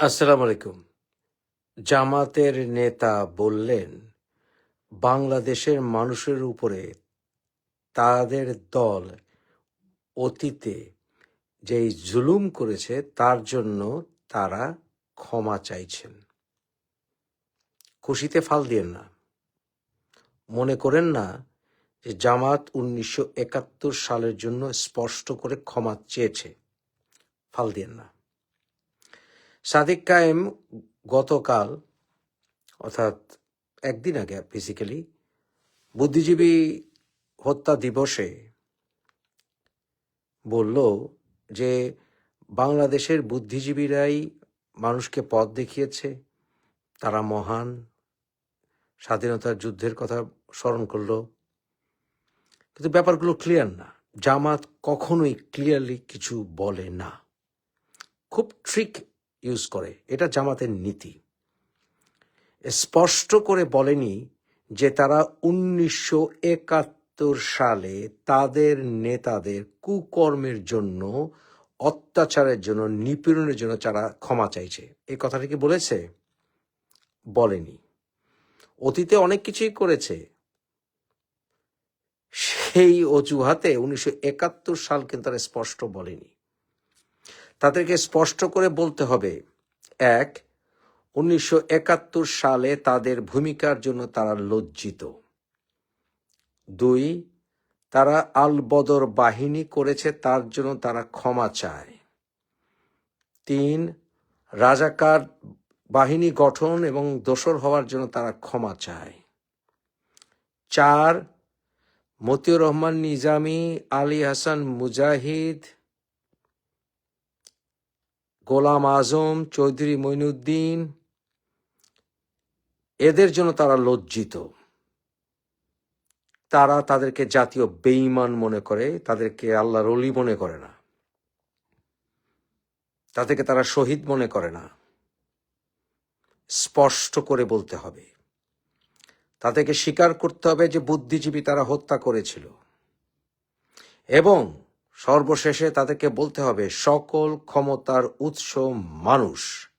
আসসালামু আলাইকুম। জামাতের নেতা বললেন, বাংলাদেশের মানুষের উপরে তাদের দল অতীতে যেই জুলুম করেছে, তার জন্য তারা ক্ষমা চাইছেন। খুশিতে ফাল দিয়েন না। মনে করেন না যে জামাত উনিশশো একাত্তর সালের জন্য স্পষ্ট করে ক্ষমা চেয়েছে। ফাল দিয়েন না। সাদিক কায়েম গতকাল, অর্থাৎ একদিন আগে বেসিক্যালি বুদ্ধিজীবী হত্যা দিবসে বলল যে বাংলাদেশের বুদ্ধিজীবীরাই মানুষকে পথ দেখিয়েছে, তারা মহান। স্বাধীনতার যুদ্ধের কথা স্মরণ করল। কিন্তু ব্যাপারগুলো ক্লিয়ার না। জামাত কখনোই ক্লিয়ারলি কিছু বলে না। খুব ট্রিক ইউজ করে। এটা জামাতের নীতি। স্পষ্ট করে বলেনি যে তারা উনিশশো একাত্তর সালে তাদের নেতাদের কুকর্মের জন্য, অত্যাচারের জন্য, নিপীড়নের জন্য তারা ক্ষমা চাইছে। এই কথাটা কি বলেছে? বলেনি। অতীতে অনেক কিছুই করেছে। সেই অজুহাতে উনিশশো একাত্তর সাল কিন্তু তারা স্পষ্ট বলেনি। তাদেরকে স্পষ্ট করে বলতে হবে, এক, উনিশশো সালে তাদের ভূমিকার জন্য তারা লজ্জিত। দুই, তারা আল বদর বাহিনী করেছে, তার জন্য তারা ক্ষমা চায়। তিন, রাজাকার বাহিনী গঠন এবং দোসর হওয়ার জন্য তারা ক্ষমা চায়। চার, মতিউর রহমান নিজামী, আলী হাসান মুজাহিদ গোলাম আজম চৌধুরী মইনুদ্দিন, এদের জন্য তারা লজ্জিত। তারা তাদেরকে জাতীয় বেঈমান মনে করে, তাদেরকে আল্লাহর অলি মনে করে না। তাদেরকে তারা শহীদ মনে করে না। স্পষ্ট করে বলতে হবে, তাদেরকে স্বীকার করতে হবে যে বুদ্ধিজীবী তারা হত্যা করেছিল। এবং সর্বশেষে তাদেরকে বলতে হবে, সকল ক্ষমতার উৎস মানুষ।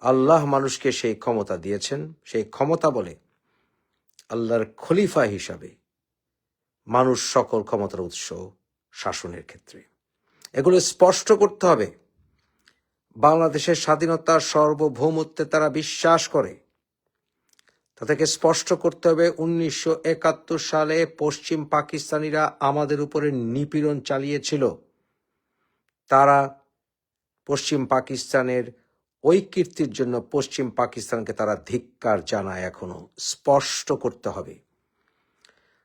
আল্লাহ মানুষকে সেই ক্ষমতা দিয়েছেন। সেই ক্ষমতা বলে আল্লাহর খলিফা হিসাবে মানুষ সকল ক্ষমতার উৎস শাসনের ক্ষেত্রে। এগুলো স্পষ্ট করতে হবে। বাংলাদেশের স্বাধীনতার সার্বভৌমত্বে তারা বিশ্বাস করে। তাদেরকে স্পষ্ট করতে হবে, উনিশশো একাত্তর সালে পশ্চিম পাকিস্তানিরা আমাদের উপরে নিপীড়ন চালিয়েছিল। তারা পশ্চিম পাকিস্তানের ওই কীর্তির জন্য পশ্চিম পাকিস্তানকে তারা ধিক্কার জানায় এখনও। স্পষ্ট করতে হবে।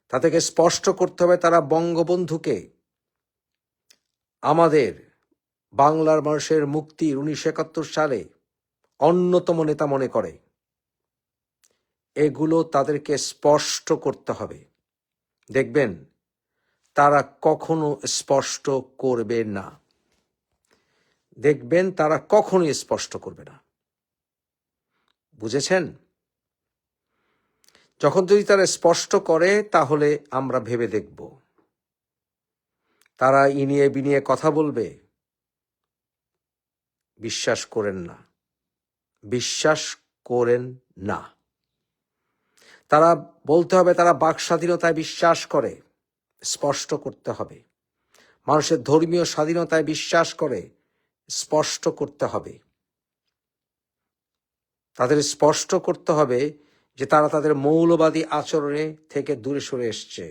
তাদেরকে স্পষ্ট করতে হবে তারা বঙ্গবন্ধুকে। আমাদের বাংলার মানুষের মুক্তির উনিশশো একাত্তর সালে অন্যতম নেতা মনে করে। এগুলো তাদেরকে স্পষ্ট করতে হবে। দেখবেন, তারা কখনো স্পষ্ট করবে না। দেখবেন, তারা কখনোই স্পষ্ট করবে না। বুঝেছেন? যখন যদি তারা স্পষ্ট করে, তাহলে আমরা ভেবে দেখব। তারা ইনিয়ে বিনিয়ে কথা বলবে। বিশ্বাস করেন না। বিশ্বাস করেন না। তারা বলতে হবে তারা বাক স্বাধীনতায় বিশ্বাস করে, স্পষ্ট করতে হবে। মানুষের ধর্মীয় স্বাধীনতায় বিশ্বাস করে, স্পষ্ট করতে হবে। তাদের স্পষ্ট করতে হবে যে তারা তাদের মৌলবাদী আচরণে থেকে দূরে সরে এসছে।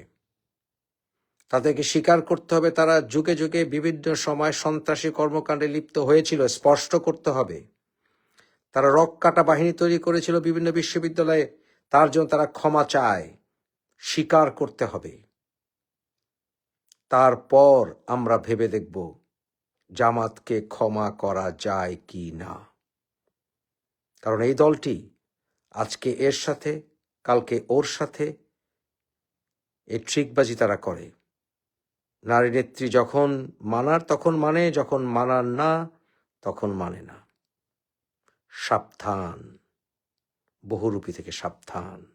তাদেরকে স্বীকার করতে হবে তারা যুগে যুগে বিভিন্ন সময় সন্ত্রাসী কর্মকাণ্ডে লিপ্ত হয়েছিল, স্পষ্ট করতে হবে। তারা রক কাটা বাহিনী তৈরি করেছিল বিভিন্ন বিশ্ববিদ্যালয়ে তার জন্য তারা ক্ষমা চায়। স্বীকার করতে হবে। তারপর আমরা ভেবে দেখব জামাতকে ক্ষমা করা যায় কি না। কারণ এই দলটি আজকে এর সাথে, কালকে ওর সাথে এ ট্রিকবাজি তারা করে। নারী নেত্রী যখন মানার, তখন মানে যখন মানার না, তখন মানে না। সাবধান। বহুরূপী থেকে সাবধান।